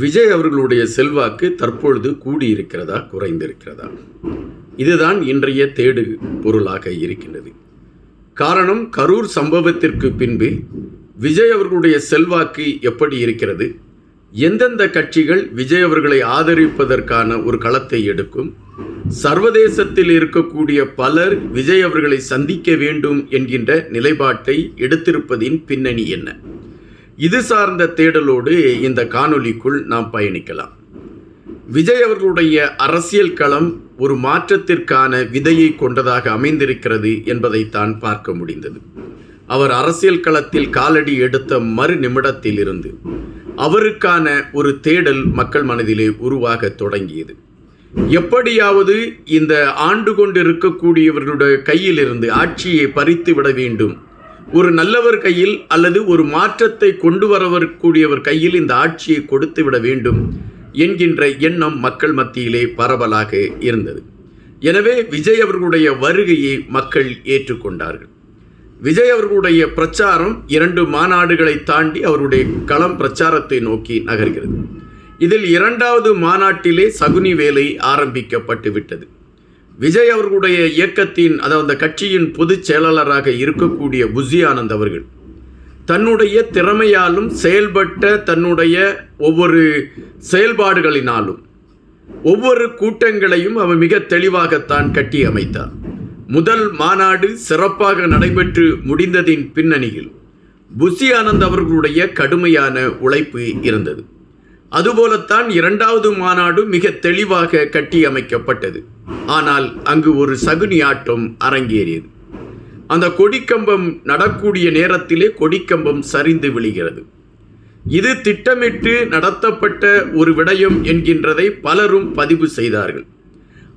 விஜய் அவர்களுடைய செல்வாக்கு தற்பொழுது கூடியிருக்கிறதா குறைந்திருக்கிறதா? இதுதான் இன்றைய தேடு பொருளாக இருக்கின்றது. காரணம் கரூர் சம்பவத்திற்கு பின்பு விஜய் அவர்களுடைய செல்வாக்கு எப்படி இருக்கிறது? எந்தெந்த கட்சிகள் விஜய் அவர்களை ஆதரிப்பதற்கான ஒரு களத்தை எடுக்கும்? சர்வதேசத்தில் இருக்கக்கூடிய பலர் விஜய் அவர்களை சந்திக்க வேண்டும் என்கின்ற நிலைப்பாட்டை எடுத்திருப்பதின் பின்னணி என்ன? இது சார்ந்த தேடலோடு இந்த காணொலிக்குள் நாம் பயணிக்கலாம். விஜய் அவர்களுடைய அரசியல் களம் ஒரு மாற்றத்திற்கான விதையை கொண்டதாக அமைந்திருக்கிறது என்பதைத்தான் பார்க்க முடிந்தது. அவர் அரசியல் களத்தில் காலடி எடுத்த மறு நிமிடத்திலிருந்து அவருக்கான ஒரு தேடல் மக்கள் மனதிலே உருவாக தொடங்கியது. எப்படியாவது இந்த ஆண்டு கொண்டு இருக்கக்கூடியவர்களுடைய கையிலிருந்து ஆட்சியை பறித்து விட வேண்டும் ஒரு நல்லவர் கையில் அல்லது ஒரு மாற்றத்தை கொண்டு வரவரக்கூடியவர் கையில் இந்த ஆட்சியை கொடுத்து விட வேண்டும் என்கின்ற எண்ணம் மக்கள் மத்தியிலே பரவலாக இருந்தது. எனவே விஜய் அவர்களுடைய வருகையை மக்கள் ஏற்றுக்கொண்டார்கள். விஜய் அவர்களுடைய பிரச்சாரம் இரண்டு மாநாடுகளை தாண்டி அவருடைய களம் பிரச்சாரத்தை நோக்கி நகர்கிறது. இதில் இரண்டாவது மாநாட்டிலே சகுனி வேலை ஆரம்பிக்கப்பட்டு விட்டது. விஜய் அவர்களுடைய இயக்கத்தின் அதாவது அந்த கட்சியின் பொதுச் செயலாளராக இருக்கக்கூடிய புசி ஆனந்த் அவர்கள் தன்னுடைய திறமையாலும் செயல்பட்ட தன்னுடைய ஒவ்வொரு செயல்பாடுகளினாலும் ஒவ்வொரு கூட்டங்களையும் அவர் மிக தெளிவாகத்தான் கட்டி அமைத்தார். முதல் மாநாடு சிறப்பாக நடைபெற்று முடிந்ததின் பின்னணியில் புசி ஆனந்த் அவர்களுடைய கடுமையான உழைப்பு இருந்தது. அதுபோலத்தான் இரண்டாவது மாநாடு மிக தெளிவாக கட்டி அமைக்கப்பட்டது ஆனால் அங்கு ஒரு சகுனி ஆட்டம் அரங்கேறியது. அந்த கொடிக்கம்பம் நடக்கூடிய நேரத்திலே கொடிக்கம்பம் சரிந்து விழுகிறது. இது திட்டமிட்டு நடத்தப்பட்ட ஒரு விடயம் என்கின்றதை பலரும் பதிவு செய்தார்கள்.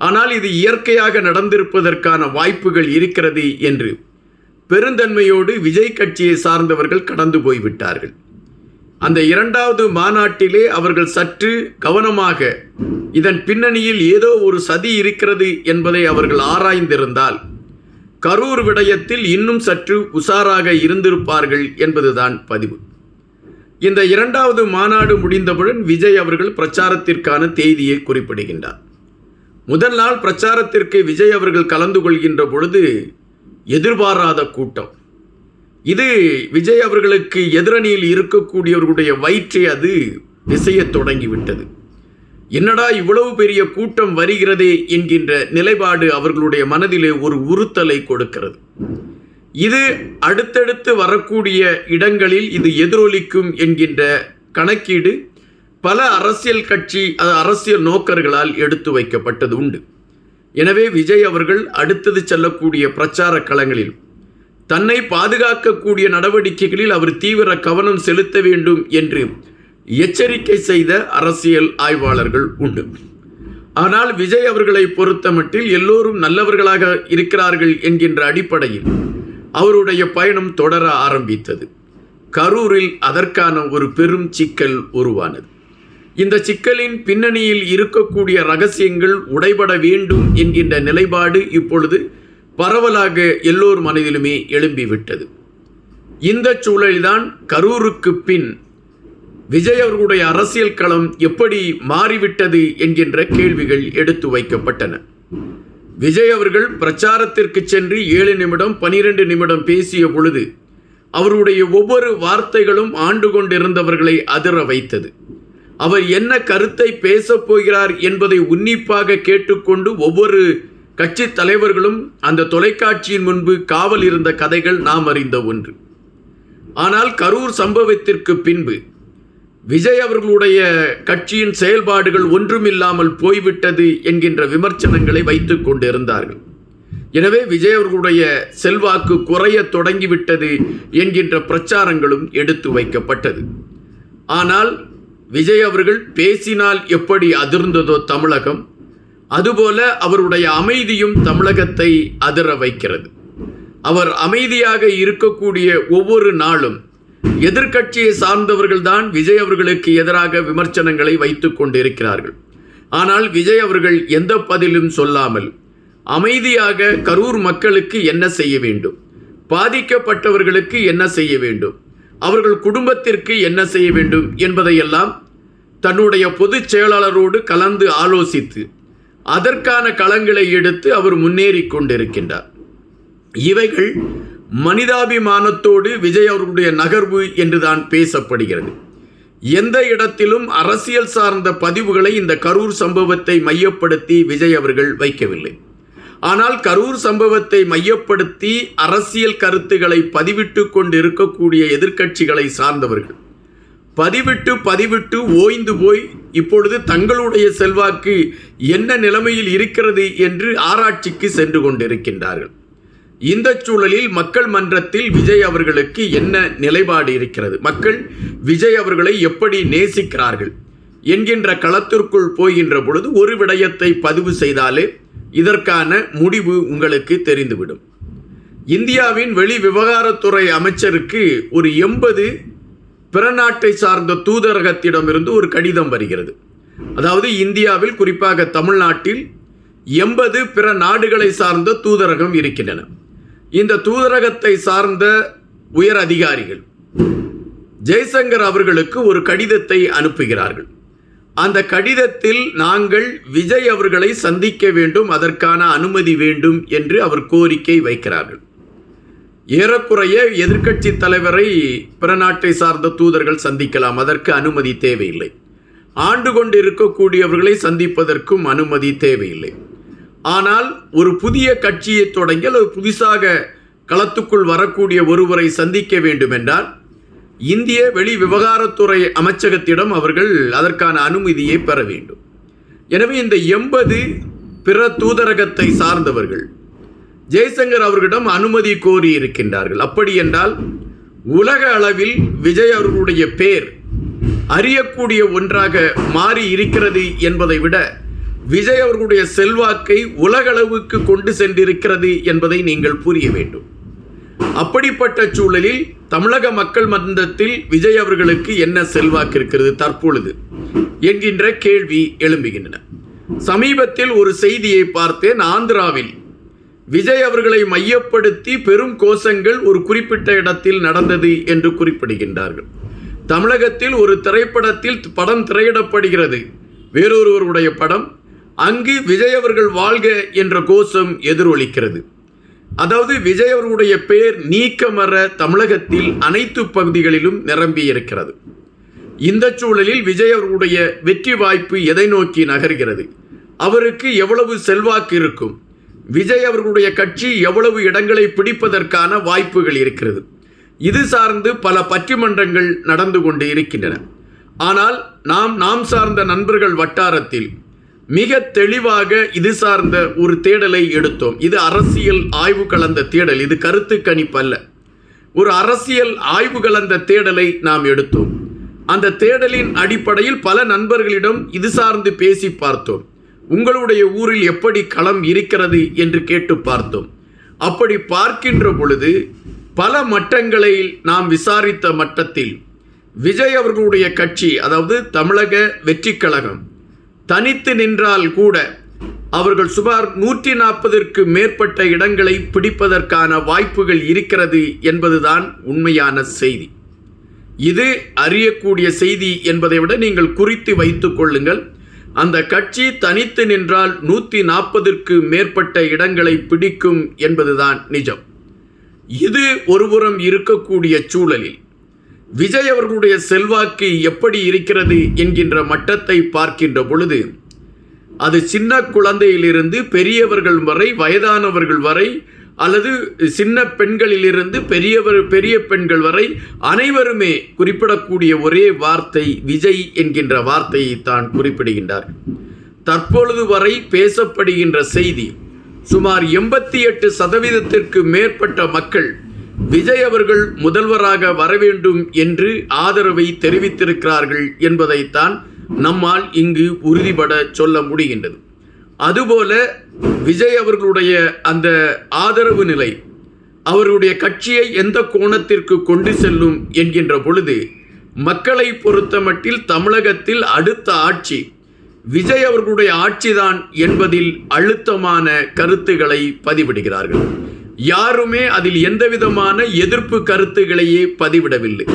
ஆனால் இது இயற்கையாக நடந்திருப்பதற்கான வாய்ப்புகள் இருக்கிறது என்று பெருந்தன்மையோடு விஜய் கட்சியை சார்ந்தவர்கள் கடந்து போய்விட்டார்கள். அந்த இரண்டாவது மாநாட்டிலே அவர்கள் சற்று கவனமாக இதன் பின்னணியில் ஏதோ ஒரு சதி இருக்கிறது என்பதை அவர்கள் ஆராய்ந்திருந்தால் கரூர் விடயத்தில் இன்னும் சற்று உஷாராக இருந்திருப்பார்கள் என்பதுதான் பதிவு. இந்த இரண்டாவது மாநாடு முடிந்தவுடன் விஜய் அவர்கள் பிரச்சாரத்திற்கான தேதியை குறிப்பிடுகின்றார். முதல் நாள் பிரச்சாரத்திற்கு விஜய் அவர்கள் கலந்து கொள்கின்ற பொழுது எதிர்பாராத கூட்டம். இது விஜய் அவர்களுக்கு எதிரணியில் இருக்கக்கூடியவர்களுடைய வயிற்றை அது விசையத் தொடங்கிவிட்டது. என்னடா இவ்வளவு பெரிய கூட்டம் வருகிறதே என்கின்ற நிலைப்பாடு அவர்களுடைய மனதிலே ஒரு உறுத்தலை கொடுக்கிறது. இது அடுத்தடுத்து வரக்கூடிய இடங்களில் இது எதிரொலிக்கும் என்கின்ற கணக்கீடு பல அரசியல் கட்சி அது அரசியல் நோக்கர்களால் எடுத்து வைக்கப்பட்டது உண்டு. எனவே விஜய் அவர்கள் அடுத்தது செல்லக்கூடிய பிரச்சார களங்களில் தன்னை பாதுகாக்கக்கூடிய நடவடிக்கைகளில் அவர் தீவிர கவனம் செலுத்த வேண்டும் என்று எச்சரிக்கை செய்த அரசியல் ஆய்வாளர்கள் உண்டு. ஆனால் விஜய் அவர்களை பொறுத்தமட்டில் எல்லோரும் நல்லவர்களாக இருக்கிறார்கள் என்கின்ற அடிப்படையில் அவருடைய பயணம் தொடர ஆரம்பித்தது. கரூரில் அதற்கான ஒரு பெரும் சிக்கல் உருவானது. இந்த சிக்கலின் பின்னணியில் இருக்கக்கூடிய ரகசியங்கள் உடைபட வேண்டும் என்கின்ற நிலைப்பாடு இப்பொழுது பரவலாக எல்லோர் மனதிலுமே எழும்பிவிட்டது. இந்த சூழலில்தான் கரூருக்கு பின் விஜய் அவர்களுடைய அரசியல் களம் எப்படி மாறிவிட்டது என்கின்ற கேள்விகள் எடுத்து வைக்கப்பட்டன. விஜய் அவர்கள் பிரச்சாரத்திற்கு சென்று ஏழு நிமிடம் பனிரெண்டு நிமிடம் பேசிய பொழுது அவருடைய ஒவ்வொரு வார்த்தைகளும் ஆண்டு கொண்டிருந்தவர்களை அதிர வைத்தது. அவர் என்ன கருத்தை பேசப் போகிறார் என்பதை உன்னிப்பாக கேட்டுக்கொண்டு ஒவ்வொரு கட்சி தலைவர்களும் அந்த தொலைக்காட்சியின் முன்பு காவல் இருந்த கதைகள் நாம் அறிந்த ஒன்று. ஆனால் கரூர் சம்பவத்திற்கு பின்பு விஜய் அவர்களுடைய கட்சியின் செயல்பாடுகள் ஒன்றுமில்லாமல் போய்விட்டது என்கின்ற விமர்சனங்களை வைத்துக் கொண்டிருந்தார்கள். எனவே விஜய் அவர்களுடைய செல்வாக்கு குறைய தொடங்கிவிட்டது என்கின்ற பிரச்சாரங்களும் எடுத்து வைக்கப்பட்டது. ஆனால் விஜய் அவர்கள் பேசினால் எப்படி அதிர்ந்ததோ தமிழகம் அதுபோல அவருடைய அமைதியும் தமிழகத்தை அதிர வைக்கிறது. அவர் அமைதியாக இருக்கக்கூடிய ஒவ்வொரு நாளும் எதிர்க்கட்சியை சார்ந்தவர்கள்தான் விஜய் அவர்களுக்கு எதிராக விமர்சனங்களை வைத்துக் கொண்டிருக்கிறார்கள். ஆனால் விஜய் அவர்கள் எந்த பதிலும் சொல்லாமல் அமைதியாக கரூர் மக்களுக்கு என்ன செய்ய வேண்டும்? பாதிக்கப்பட்டவர்களுக்கு என்ன செய்ய வேண்டும்? அவர்கள் குடும்பத்திற்கு என்ன செய்ய வேண்டும் என்பதையெல்லாம் தன்னுடைய பொதுச் செயலாளரோடு கலந்து ஆலோசித்து அதற்கான களங்களை எடுத்து அவர் முன்னேறி கொண்டிருக்கின்றார். இவைகள் மனிதாபிமானத்தோடு விஜய் அவர்களுடைய நகர்வு என்றுதான் பேசப்படுகிறது. எந்த இடத்திலும் அரசியல் சார்ந்த பதிவுகளை இந்த கரூர் சம்பவத்தை மையப்படுத்தி விஜய் அவர்கள் வைக்கவில்லை. ஆனால் கரூர் சம்பவத்தை மையப்படுத்தி அரசியல் கருத்துக்களை பதிவிட்டு கொண்டிருக்கக்கூடிய எதிர்க்கட்சிகளை சார்ந்தவர்கள். பதிவிட்டு பதிவிட்டு ஓய்ந்து போய் இப்பொழுது தங்களுடைய செல்வாக்கு என்ன நிலைமையில் இருக்கிறது என்று ஆராய்ச்சிக்கு சென்று கொண்டிருக்கின்றார்கள். இந்த சூழலில் மக்கள் மன்றத்தில் விஜய் அவர்களுக்கு என்ன நிலைப்பாடு இருக்கிறது? மக்கள் விஜய் அவர்களை எப்படி நேசிக்கிறார்கள்? என்கின்ற களத்திற்குள் போகின்ற பொழுது ஒரு விடயத்தை பதிவு செய்தாலே இதற்கான முடிவு உங்களுக்கு தெரிந்துவிடும். இந்தியாவின் வெளி விவகாரத்துறை அமைச்சருக்கு ஒரு எண்பது பிற நாட்டை சார்ந்த தூதரகத்திடமிருந்து ஒரு கடிதம் வருகிறது. அதாவது இந்தியாவில் குறிப்பாக தமிழ்நாட்டில் எண்பது பிற நாடுகளை சார்ந்த தூதரகம் இருக்கின்றன. இந்த தூதரகத்தை சார்ந்த உயர் அதிகாரிகள் ஜெய்சங்கர் அவர்களுக்கு ஒரு கடிதத்தை அனுப்புகிறார்கள். அந்த கடிதத்தில் நாங்கள் விஜய் அவர்களை சந்திக்க வேண்டும் அதற்கான அனுமதி வேண்டும் என்று அவர் கோரிக்கை வைக்கிறார்கள். ஏறக்குறைய எதிர்க்கட்சி தலைவரை பிற நாட்டை சார்ந்த தூதர்கள் சந்திக்கலாம். அதற்கு அனுமதி தேவையில்லை. ஆண்டு கொண்டு இருக்கக்கூடியவர்களை சந்திப்பதற்கும் அனுமதி தேவையில்லை. ஆனால் ஒரு புதிய கட்சியை தொடங்கி அல்லது புதுசாக களத்துக்குள் வரக்கூடிய ஒருவரை சந்திக்க வேண்டுமென்றால் இந்திய வெளி விவகாரத்துறை அமைச்சகத்திடம் அவர்கள் அதற்கான அனுமதியை பெற வேண்டும். எனவே இந்த எண்பது பிற தூதரகத்தை சார்ந்தவர்கள் ஜெய்சங்கர் அவர்களிடம் அனுமதி கோரி இருக்கின்றார்கள் அப்படி என்றால் உலக அளவில் விஜய் அவர்களுடைய பேர் அறியக்கூடிய ஒன்றாக மாறி இருக்கிறது என்பதை விட விஜய் அவர்களுடைய செல்வாக்கை உலகளவுக்கு கொண்டு சென்றிருக்கிறது என்பதை நீங்கள் புரிய வேண்டும். அப்படிப்பட்ட சூழலில் தமிழக மக்கள் மன்றத்தில் விஜய் அவர்களுக்கு என்ன செல்வாக்கு இருக்கிறது தற்பொழுது என்கின்ற கேள்வி எழும்புகின்றன. சமீபத்தில் ஒரு செய்தியை பார்த்தேன் ஆந்திராவில் விஜய் அவர்களை மையப்படுத்தி பெரும் கோஷங்கள் ஒரு குறிப்பிட்ட இடத்தில் நடந்தது என்று குறிப்பிடுகின்றார்கள். தமிழகத்தில் ஒரு திரைப்படத்தில் படம் திரையிடப்படுகிறது. வேறொருவருடைய படம் அங்கு விஜய் அவர்கள் வாழ்க என்ற கோஷம் எதிரொலிக்கிறது. அதாவது விஜய் அவர்களுடைய பெயர் நீக்கமர தமிழகத்தில் அனைத்து பகுதிகளிலும் நிரம்பி இருக்கிறது. இந்த சூழலில் விஜய் அவர்களுடைய வெற்றி வாய்ப்பு எதை நோக்கி நகர்கிறது? அவருக்கு எவ்வளவு செல்வாக்கு இருக்கும்? விஜய் அவர்களுடைய கட்சி எவ்வளவு இடங்களை பிடிப்பதற்கான வாய்ப்புகள் இருக்கிறது. இது சார்ந்து பல பட்டிமன்றங்கள் நடந்து கொண்டு இருக்கின்றன. ஆனால் நாம் நாம் சார்ந்த நண்பர்கள் வட்டாரத்தில் மிக தெளிவாக இது சார்ந்த ஒரு தேடலை எடுத்தோம். இது அரசியல் ஆய்வு கலந்த தேடல். இது கருத்து கணிப்பல்ல ஒரு அரசியல் ஆய்வு கலந்த தேடலை நாம் எடுத்தோம். அந்த தேடலின் அடிப்படையில் பல நண்பர்களிடம் இது சார்ந்து பேசி பார்த்தோம். உங்களுடைய ஊரில் எப்படி களம் இருக்கிறது என்று கேட்டு பார்த்தோம். அப்படி பார்க்கின்ற பொழுது பல மட்டங்களை நாம் விசாரித்த மட்டத்தில் விஜய் அவர்களுடைய கட்சி அதாவது தமிழக வெற்றி கழகம் தனித்து நின்றால் கூட அவர்கள் சுமார் நூற்றி நாற்பதற்கு மேற்பட்ட இடங்களை பிடிப்பதற்கான வாய்ப்புகள் இருக்கிறது என்பதுதான் உண்மையான செய்தி. இது அறியக்கூடிய செய்தி என்பதை விட நீங்கள் குறித்து வைத்துக் கொள்ளுங்கள். அந்த கட்சி தனித்து நின்றால் நூற்றி நாற்பதற்கு மேற்பட்ட இடங்களை பிடிக்கும் என்பதுதான் நிஜம். இது ஒருபுறம் இருக்கக்கூடிய சூழலில் விஜய் அவர்களுடைய செல்வாக்கு எப்படி இருக்கிறது என்கின்ற மட்டத்தை பார்க்கின்ற பொழுது அது சின்ன குழந்தையிலிருந்து பெரியவர்கள் வரை வயதானவர்கள் வரை அல்லது சின்ன பெண்களிலிருந்து பெரியவர் பெரிய பெண்கள் வரை அனைவருமே குறிப்பிடக்கூடிய ஒரே வார்த்தை விஜய் என்கின்ற வார்த்தையை தான் குறிப்பிடுகின்றார். தற்பொழுது வரை பேசப்படுகின்ற செய்தி சுமார் எண்பத்தி எட்டு சதவீதத்திற்கு மேற்பட்ட மக்கள் விஜய் அவர்கள் முதல்வராக வர வேண்டும் என்று ஆதரவை தெரிவித்திருக்கிறார்கள் என்பதைத்தான் நம்மால் இங்கு உறுதிபட சொல்ல முடிகின்றது. அதுபோல விஜய் அவர்களுடைய அந்த ஆதரவு நிலை அவருடைய கட்சியை எந்த கோணத்திற்கு கொண்டு செல்லும் என்கின்ற பொழுது மக்களை பொறுத்தமட்டில் தமிழகத்தில் அடுத்த ஆட்சி விஜய் அவர்களுடைய ஆட்சிதான் என்பதில் அழுத்தமான கருத்துக்களை பதிவிடுகிறார்கள். யாருமே அதில் எந்த விதமான எதிர்ப்பு கருத்துகளையே பதிவிடவில்லை.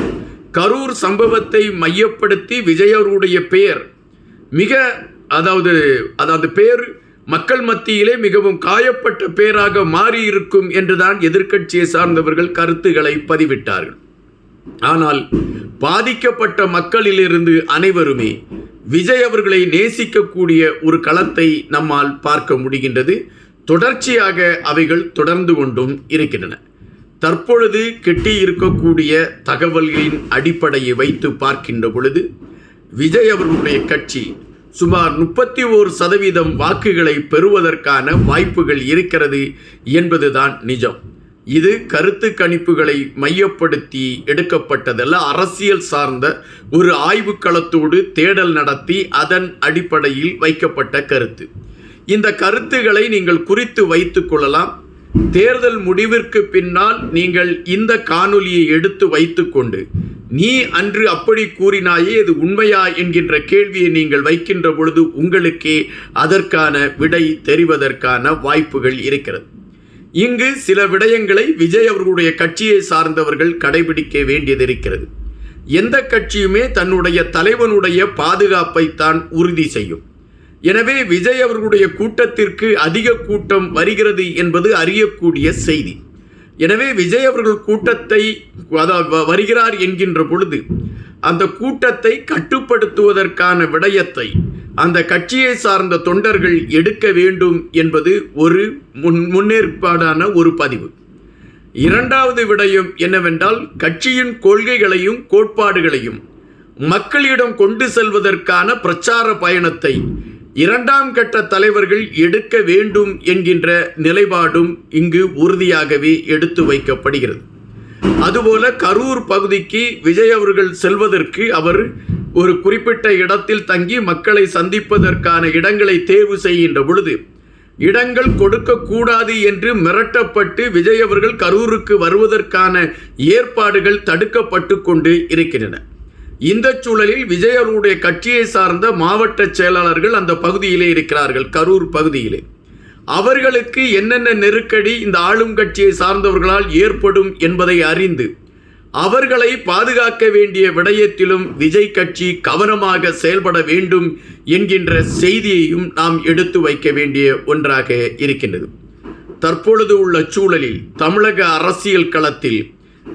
கரூர் சம்பவத்தை மையப்படுத்தி விஜய் அவர்களுடைய பெயர் மிக அதாவது அதாவது பேர் மக்கள் மத்தியிலே மிகவும் காயப்பட்ட பேராக மாறியிருக்கும் என்றுதான் எதிர்க்கட்சியை சார்ந்தவர்கள் கருத்துக்களை பதிவிட்டார்கள். ஆனால் பாதிக்கப்பட்ட மக்களிலிருந்து அனைவருமே விஜய் அவர்களை நேசிக்கக்கூடிய ஒரு களத்தை நம்மால் பார்க்க முடிகின்றது. தொடர்ச்சியாக அவைகள் தொடர்ந்து கொண்டும் இருக்கின்றன. தற்பொழுது கிட்டி இருக்கக்கூடிய தகவல்களின் அடிப்படையை வைத்து பார்க்கின்ற பொழுது விஜய் அவர்களுடைய கட்சி சுமார் முப்பத்தி ஓரு சதவீதம் வாக்குகளை பெறுவதற்கான வாய்ப்புகள் இருக்கிறது என்பதுதான் நிஜம். இது கருத்து கணிப்புகளை மையப்படுத்தி எடுக்கப்பட்டதல்ல. அரசியல் சார்ந்த ஒரு ஆய்வுக்களத்தோடு தேடல் நடத்தி அதன் அடிப்படையில் வைக்கப்பட்ட கருத்து. இந்த கருத்துக்களை நீங்கள் குறித்து வைத்துக் கொள்ளலாம். தேர்தல் முடிவிற்கு பின்னால் நீங்கள் இந்த காணொலியை எடுத்து வைத்துக்கொண்டு நீ அன்று அப்படி கூறினாயே இது உண்மையா என்கின்ற கேள்வியை நீங்கள் வைக்கின்ற பொழுது உங்களுக்கே அதற்கான விடை தெரிவதற்கான வாய்ப்புகள் இருக்கிறது. இங்கு சில விடயங்களை விஜய் அவர்களுடைய கட்சியை சார்ந்தவர்கள் கடைபிடிக்க வேண்டியது இருக்கிறது. எந்த கட்சியுமே தன்னுடைய தலைவனுடைய பாதுகாப்பை தான் உறுதி செய்யும். எனவே விஜய் அவர்களுடைய கூட்டத்திற்கு அதிக கூட்டம் வருகிறது என்பது அறியக்கூடிய செய்தி. எனவே விஜய் அவர்கள் கூட்டத்தை அதாவது வருகிறார் என்கின்ற பொழுது அந்த கூட்டத்தை கட்டுப்படுத்துவதற்கான விடயத்தை அந்த கட்சியை சார்ந்த தொண்டர்கள் எடுக்க வேண்டும் என்பது ஒரு முன் முன்னேற்பாடான ஒரு பதிவு. இரண்டாவது விடயம் என்னவென்றால் கட்சியின் கொள்கைகளையும் கோட்பாடுகளையும் மக்களிடம் கொண்டு செல்வதற்கான பிரச்சார பயணத்தை இரண்டாம் கட்ட தலைவர்கள் எடுக்க வேண்டும் என்கின்ற நிலைப்பாடும் இங்கு உறுதியாகவே எடுத்து வைக்கப்படுகிறது. அதுபோல கரூர் பகுதிக்கு விஜய் அவர்கள் செல்வதற்கு அவர் ஒரு குறிப்பிட்ட இடத்தில் தங்கி மக்களை சந்திப்பதற்கான இடங்களை தேர்வு செய்கின்ற பொழுது இடங்கள் கொடுக்கக்கூடாது என்று மிரட்டப்பட்டு விஜய் அவர்கள் கரூருக்கு வருவதற்கான ஏற்பாடுகள் தடுக்கப்பட்டு கொண்டு இருக்கின்றன. இந்த சூழலில் விஜயனுடைய கட்சியை சார்ந்த மாவட்ட செயலாளர்கள் அந்த பகுதியிலே இருக்கிறார்கள் கரூர் பகுதியிலே. அவர்களுக்கு என்னென்ன நெருக்கடி இந்த ஆளும் கட்சியை சார்ந்தவர்களால் ஏற்படும் என்பதை அறிந்து அவர்களை பாதுகாக்க வேண்டிய விடயத்திலும் விஜய் கட்சி கவனமாக செயல்பட வேண்டும் என்கின்ற செய்தியையும் நாம் எடுத்து வைக்க வேண்டிய ஒன்றாக இருக்கின்றது. தற்பொழுது உள்ள சூழலில் தமிழக அரசியல் களத்தில்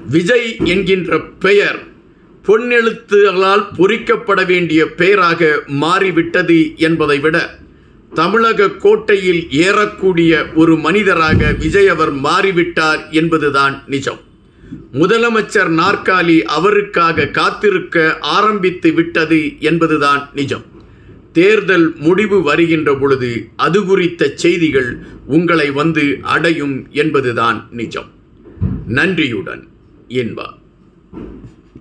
விஜய் என்கின்ற பெயர் பொன்னெழுத்துகளால் பொறிக்கப்பட வேண்டிய பெயராக மாறிவிட்டது என்பதை விட தமிழக கோட்டையில் ஏறக்கூடிய ஒரு மனிதராக விஜய் அவர் மாறிவிட்டார் என்பதுதான் நிஜம். முதலமைச்சர் நாற்காலி அவருக்காக காத்திருக்க ஆரம்பித்து விட்டது என்பதுதான் நிஜம். தேர்தல் முடிவு வருகின்ற பொழுது அது குறித்த செய்திகள் உங்களை வந்து அடையும் என்பதுதான் நிஜம். நன்றியுடன் என்பார்